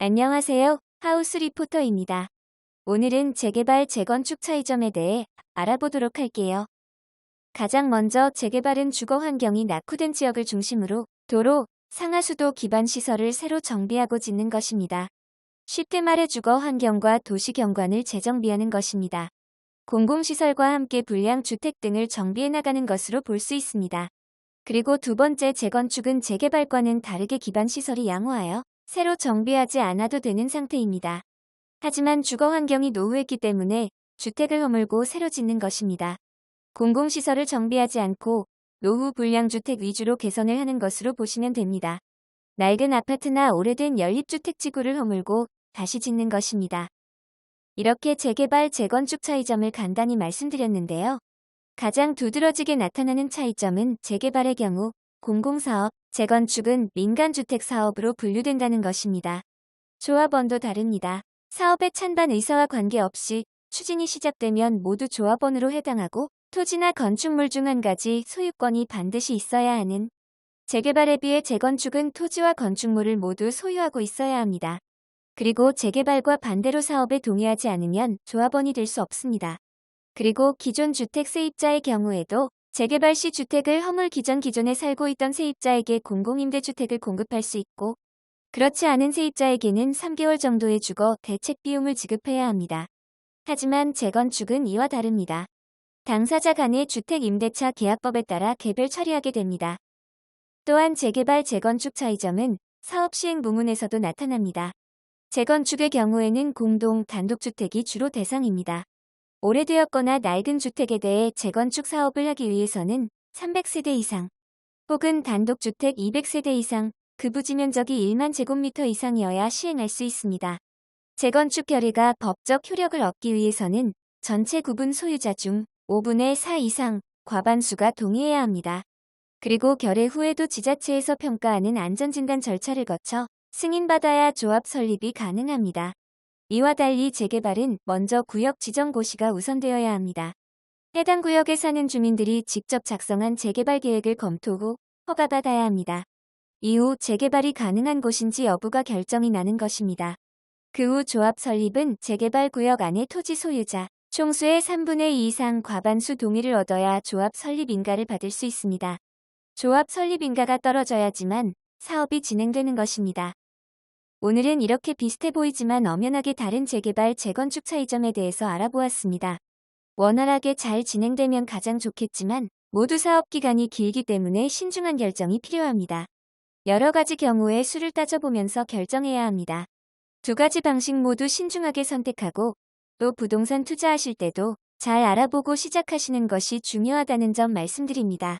안녕하세요. 하우스 리포터입니다. 오늘은 재개발 재건축 차이점에 대해 알아보도록 할게요. 가장 먼저 재개발은 주거 환경이 낙후된 지역을 중심으로 도로, 상하수도 기반 시설을 새로 정비하고 짓는 것입니다. 쉽게 말해 주거 환경과 도시 경관을 재정비하는 것입니다. 공공시설과 함께 불량 주택 등을 정비해 나가는 것으로 볼 수 있습니다. 그리고 두 번째 재건축은 재개발과는 다르게 기반 시설이 양호하여 새로 정비하지 않아도 되는 상태입니다. 하지만 주거 환경이 노후했기 때문에 주택을 허물고 새로 짓는 것입니다. 공공시설을 정비하지 않고 노후 불량주택 위주로 개선을 하는 것으로 보시면 됩니다. 낡은 아파트나 오래된 연립주택지구를 허물고 다시 짓는 것입니다. 이렇게 재개발, 재건축 차이점을 간단히 말씀드렸는데요. 가장 두드러지게 나타나는 차이점은 재개발의 경우 공공사업, 재건축은 민간주택 사업으로 분류된다는 것입니다. 조합원도 다릅니다. 사업의 찬반 의사와 관계없이 추진이 시작되면 모두 조합원으로 해당하고 토지나 건축물 중 한 가지 소유권이 반드시 있어야 하는 재개발에 비해 재건축은 토지와 건축물을 모두 소유하고 있어야 합니다. 그리고 재개발과 반대로 사업에 동의하지 않으면 조합원이 될 수 없습니다. 그리고 기존 주택 세입자의 경우에도 재개발 시 주택을 허물 기전 기존에 살고 있던 세입자에게 공공임대주택을 공급할 수 있고 그렇지 않은 세입자에게는 3개월 정도의 주거 대책 비용을 지급해야 합니다. 하지만 재건축은 이와 다릅니다. 당사자 간의 주택임대차 계약법에 따라 개별 처리하게 됩니다. 또한 재개발 재건축 차이점은 사업 시행 부문에서도 나타납니다. 재건축의 경우에는 공동 단독주택이 주로 대상입니다. 오래되었거나 낡은 주택에 대해 재건축 사업을 하기 위해서는 300세대 이상 혹은 단독주택 200세대 이상 그 부지 면적이 1만 제곱미터 이상이어야 시행할 수 있습니다. 재건축 결의가 법적 효력을 얻기 위해서는 전체 구분 소유자 중 5분의 4 이상 과반수가 동의해야 합니다. 그리고 결의 후에도 지자체에서 평가하는 안전진단 절차를 거쳐 승인받아야 조합 설립이 가능합니다. 이와 달리 재개발은 먼저 구역 지정 고시가 우선되어야 합니다. 해당 구역에 사는 주민들이 직접 작성한 재개발 계획을 검토 후 허가받아야 합니다. 이후 재개발이 가능한 곳인지 여부가 결정이 나는 것입니다. 그 후 조합 설립은 재개발 구역 안의 토지 소유자, 총수의 3분의 2 이상 과반수 동의를 얻어야 조합 설립 인가를 받을 수 있습니다. 조합 설립 인가가 떨어져야지만 사업이 진행되는 것입니다. 오늘은 이렇게 비슷해 보이지만 엄연하게 다른 재개발, 재건축 차이점에 대해서 알아보았습니다. 원활하게 잘 진행되면 가장 좋겠지만 모두 사업 기간이 길기 때문에 신중한 결정이 필요합니다. 여러 가지 경우에 수를 따져보면서 결정해야 합니다. 두 가지 방식 모두 신중하게 선택하고 또 부동산 투자하실 때도 잘 알아보고 시작하시는 것이 중요하다는 점 말씀드립니다.